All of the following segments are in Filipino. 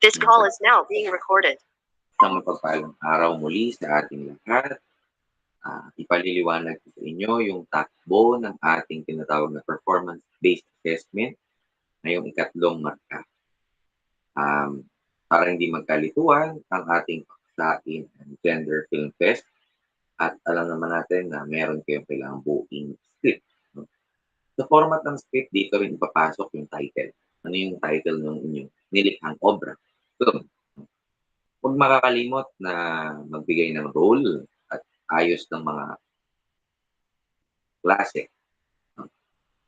This call is now being recorded. Isang mapagpalang araw muli sa ating lahat. Ah, ipaliliwanag ko sa inyo yung takbo ng ating tinatawag na performance-based assessment ngayong ikatlong marka. Um, para hindi magkalituan, ang ating paksain ang Gender Film Fest at alam naman natin na meron kayong kailangang buuing script. No? Sa format ng script, dito rin ipapasok yung title. Ano yung title ng inyong nilikhang obra? Film. Huwag makakalimot na magbigay ng role at ayos ng mga klase.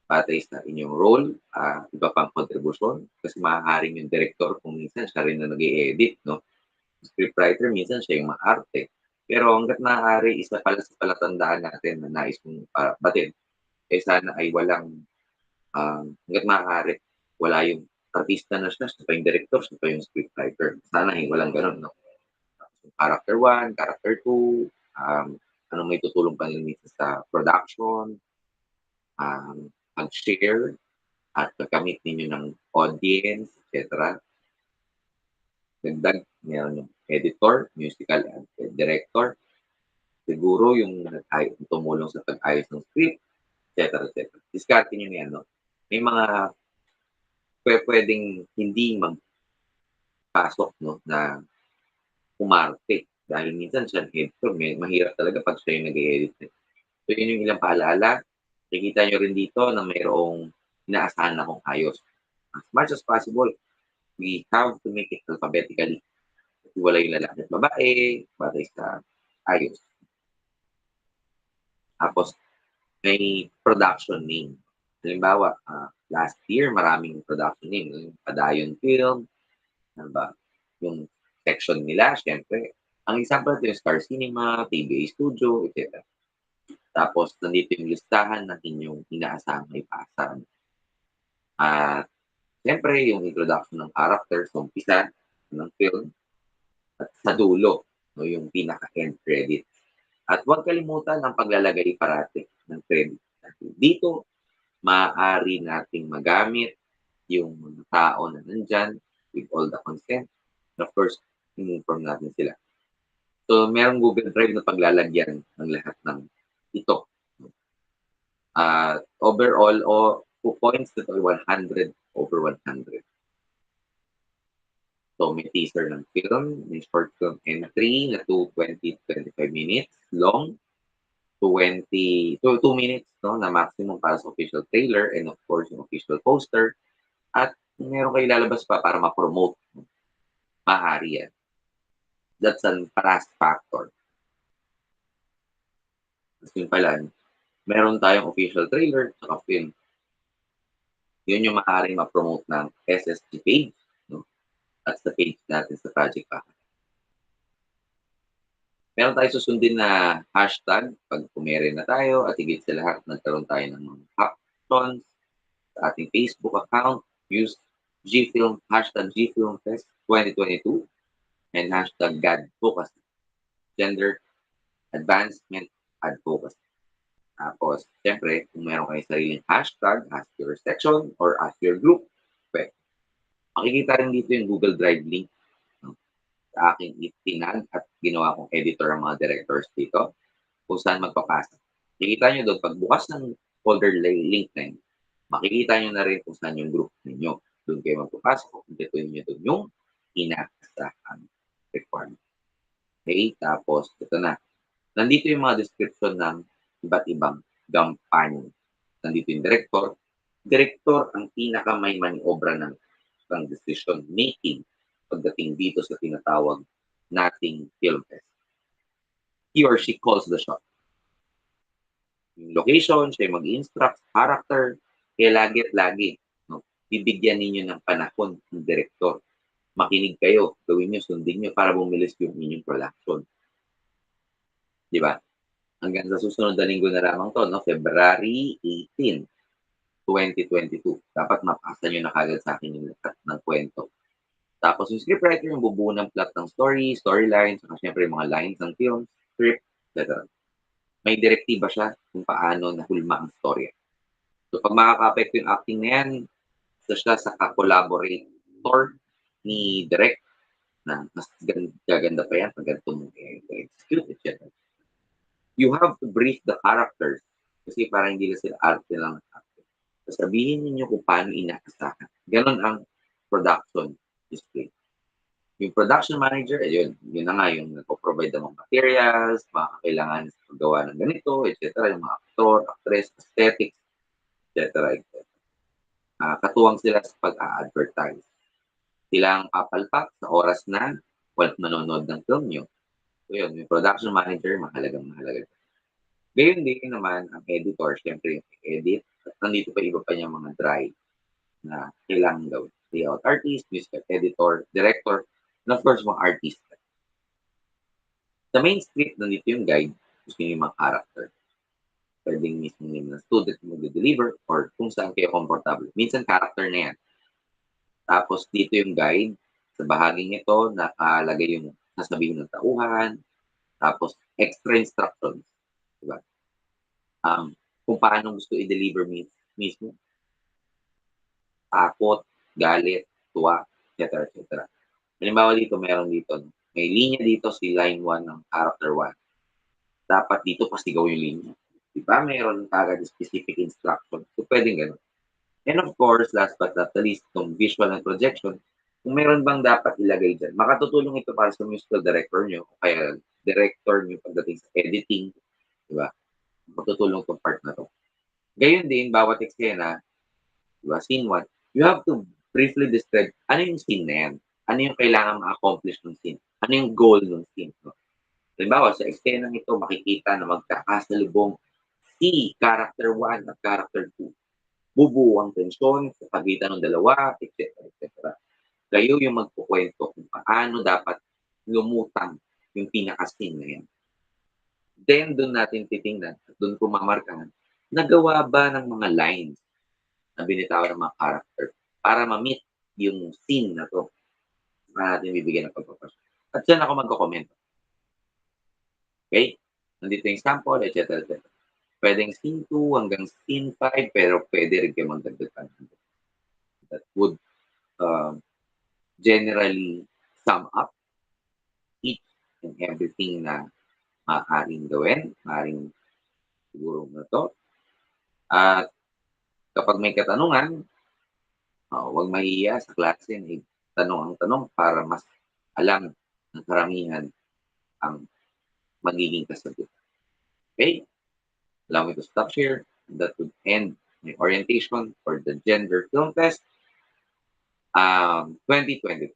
Patay sa inyong role, ah, iba pang contribution, kasi maaaring yung director kung minsan siya rin na nag edit no? Scriptwriter, minsan siya yung maarte. Pero hanggat maaari, isa pala sa palatandaan natin na nais mong uh, batid, eh sana ay walang, um, hanggat maaari, wala yung artista na siya, siya pa yung director, siya pa yung scriptwriter. Sana ay walang ganun, no? Character 1, character 2, um, anong may tutulong pa nila sa production, um, mag-share, at gagamit ninyo ng audience, etc. Dagdag, meron yung editor, musical and director. Siguro yung tumulong sa pag-ayos ng script, etc. etc. Discarte nyo yan, no? May mga pwedeng hindi magpasok, no, na umarte. Dahil minsan siya editor, may, mahirap talaga pag siya yung nag-edit. eh. So, yun yung ilang paalala. Nakikita nyo rin dito na mayroong inaasahan na kong ayos. As much as possible, we have to make it alphabetically. Wala yung lalaki at babae, batay sa ayos. Tapos, may production name. Halimbawa, ah, last year, maraming production name. Yung Padayon Film, ano ba? Yung section nila, syempre. Ang example ito yung Star Cinema, PBA Studio, etc. Tapos, nandito yung listahan ng inyong inaasahang may pasa. At, syempre, yung introduction ng character sa umpisa ng film at sa dulo, no, yung pinaka-end credit. At huwag kalimutan ang paglalagay parati ng credit. Dito, maaari nating magamit yung mga tao na nandyan with all the consent. And of course, in-inform natin sila. So, merong Google Drive na paglalagyan ng lahat ng ito. Uh, overall, o two points na to ay 100 over 100. So, may teaser ng film, may short film entry na 220-25 minutes long, 20, 2, 2 minutes no, na maximum para sa official trailer and of course yung official poster. At meron kayo lalabas pa para ma-promote. Maaari yan. That's an paras factor. Kasi pala, meron tayong official trailer at film. Yun yung maaaring ma-promote ng SSG page. No? That's the page natin sa Project Packet. Meron tayo susundin na hashtag pag pumere na tayo at higit sa lahat nagkaroon tayo ng mga captions sa ating Facebook account. Use GFilm, hashtag GFilmFest 2022 and hashtag GADFocus. Gender Advancement Advocacy. Tapos, siyempre, kung meron kayong sariling hashtag, ask your section or ask your group, pwede. Makikita rin dito yung Google Drive link aking itinag at ginawa kong editor ang mga directors dito kung saan magpapasa. Makikita nyo doon, pagbukas ng folder li- link na yun, makikita nyo na rin kung saan yung group ninyo. Doon kayo magpapasok, kung dito nyo doon yung inaasahan requirement. Okay, tapos ito na. Nandito yung mga description ng iba't ibang gampanya. Nandito yung director. Director ang pinaka may maniobra ng, ng decision making pagdating dito sa tinatawag nating film fest. He or she calls the shot. Yung location, siya mag-instruct, character, kaya lagi at lagi, no, bibigyan ninyo ng panahon ng director. Makinig kayo, gawin nyo, sundin nyo para bumilis yung inyong production. Di ba? Hanggang sa susunod na linggo na lamang to, no? February 18, 2022. Dapat mapasa nyo na kagad sa akin yung lahat ng kwento. Tapos yung scriptwriter yung bubuo ng plot ng story, storyline, saka syempre yung mga lines ng film, script, etc. May direktiba siya kung paano nahulma ang storya. So pag makaka-apekto yung acting na yan, isa siya sa ka-collaborator ni Direk na mas gan- gaganda pa yan pag ganito mo i-execute, etc. You have to brief the characters kasi parang hindi lang sila arte lang. Sabihin ninyo kung paano inaasahan. Ganon ang production. Yung production manager, ayun, yun na nga yung nagpo-provide ng mga materials, mga kailangan sa paggawa ng ganito, etc. Yung mga actor, actress, aesthetics, etc. etc. Ah, katuwang sila sa pag-a-advertise. Sila ang papalpak sa oras na walang manonood ng film nyo. So yun, yung production manager, mahalagang mahalaga. Gayun din naman ang editor, syempre yung edit. At nandito pa iba pa niya mga drive na kailangan gawin. Layout artist, music editor, director, and of course, mga artist. Sa main script, nandito yung guide, gusto niyo yung mga character. Pwedeng mismo name ng student mo deliver or kung saan kayo comfortable. Minsan character na yan. Tapos dito yung guide. Sa bahaging ito, nakalagay yung sasabihin ng tauhan. Tapos extra instructions. Diba? Um, kung paano gusto i-deliver mi- mismo. Takot, galit, tuwa, etc. etc. Halimbawa dito, meron dito, may linya dito si line 1 ng character 1. Dapat dito pasigaw yung linya. Di ba? Meron kagad specific instruction. So, pwedeng ganun. And of course, last but not the least, itong visual and projection, kung meron bang dapat ilagay dyan, makatutulong ito para sa musical director nyo o kaya director nyo pagdating sa editing, di ba? Makatutulong itong part na to. Gayon din, bawat eksena, di ba, scene 1, you have to briefly describe ano yung scene na yan. Ano yung kailangan ma-accomplish ng scene. Ano yung goal ng scene. No? Halimbawa, sa eksena ito, makikita na magkakasalubong si character 1 at character 2. Bubuo ang tensyon sa pagitan ng dalawa, etc. etc. Kayo yung magkukwento kung paano dapat lumutang yung pinaka-scene na yan. Then, doon natin titingnan doon ko mamarkahan, nagawa ba ng mga lines na binitawan ng mga character para ma-meet yung scene na to na natin bibigyan ng pagpapasok. At dyan ako magko-comment. Okay? Nandito yung sample, etc. etc. Pwedeng scene 2 hanggang scene 5, pero pwede rin kayo magdagdag pa That would uh, generally sum up each and everything na maaaring gawin, maaaring siguro na to. At kapag may katanungan, uh, huwag mahihiya sa klase tanong ang tanong para mas alam ng karamihan ang magiging kasagutan. Okay? Allow me to stop here. That would end my orientation for the Gender Film Fest um, 2022.